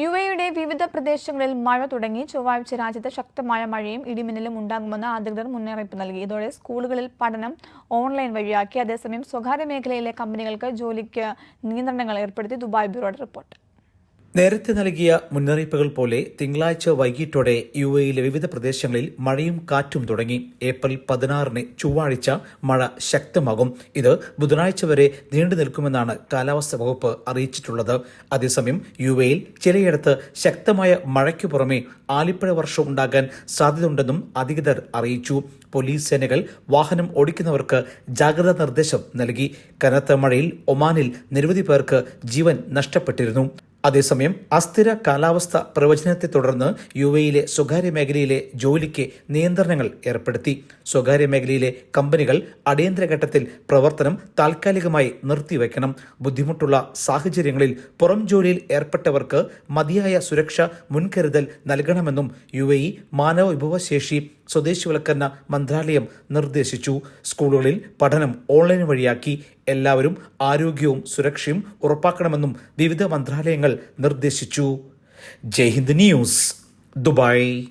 U എയുടെ വിവിധ പ്രദേശങ്ങളിൽ മഴ തുടങ്ങി. ചൊവ്വാഴ്ച രാജ്യത്ത് ശക്തമായ മഴയും ഇടിമിന്നലും ഉണ്ടാകുമെന്ന് അധികൃതർ മുന്നറിയിപ്പ് നൽകി. ഇതോടെ സ്കൂളുകളിൽ പഠനം ഓൺലൈൻ വഴിയാക്കി. അതേസമയം സ്വകാര്യ മേഖലയിലെ കമ്പനികൾക്ക് ജോലിക്ക് നിയന്ത്രണങ്ങൾ ഏർപ്പെടുത്തി. ദുബായ് ബ്യൂറോയുടെ റിപ്പോർട്ട്. നേരത്തെ നൽകിയ മുന്നറിയിപ്പുകൾ പോലെ തിങ്കളാഴ്ച വൈകിട്ടോടെ യു എയിലെ വിവിധ പ്രദേശങ്ങളിൽ മഴയും കാറ്റും തുടങ്ങി. ഏപ്രിൽ പതിനാറിന് ചൊവ്വാഴ്ച മഴ ശക്തമാകും. ഇത് ബുധനാഴ്ച വരെ നീണ്ടു നിൽക്കുമെന്നാണ് കാലാവസ്ഥാ വകുപ്പ് അറിയിച്ചിട്ടുള്ളത്. അതേസമയം യു എയിൽ ചിലയിടത്ത് ശക്തമായ മഴയ്ക്കു പുറമെ ആലിപ്പഴ വർഷം ഉണ്ടാകാൻ സാധ്യതയുണ്ടെന്നും അധികൃതർ അറിയിച്ചു. പോലീസ് സേനകൾ വാഹനം ഓടിക്കുന്നവർക്ക് ജാഗ്രതാ നിർദ്ദേശം നൽകി. കനത്ത മഴയിൽ ഒമാനിൽ നിരവധി പേർക്ക് ജീവൻ നഷ്ടപ്പെട്ടിരുന്നു. അതേസമയം അസ്ഥിര കാലാവസ്ഥ പ്രവചനത്തെ തുടർന്ന് യു എയിലെ സ്വകാര്യ മേഖലയിലെ ജോലിക്ക് നിയന്ത്രണങ്ങൾ ഏർപ്പെടുത്തി. സ്വകാര്യ മേഖലയിലെ കമ്പനികൾ അടിയന്തര ഘട്ടത്തിൽ പ്രവർത്തനം താൽക്കാലികമായി നിർത്തിവെക്കണം. ബുദ്ധിമുട്ടുള്ള സാഹചര്യങ്ങളിൽ പുറം ജോലിയിൽ ഏർപ്പെട്ടവർക്ക് മതിയായ സുരക്ഷ മുൻകരുതൽ നൽകണമെന്നും യു എ ഇ മാനവ വിഭവശേഷി സ്വദേശിവൽക്കരണ മന്ത്രാലയം നിർദ്ദേശിച്ചു. സ്കൂളുകളിൽ പഠനം ഓൺലൈൻ വഴിയാക്കി എല്ലാവരും ആരോഗ്യവും സുരക്ഷയും ഉറപ്പാക്കണമെന്നും വിവിധ മന്ത്രാലയങ്ങൾ നിർദ്ദേശിച്ചു. Jaihind news Dubai.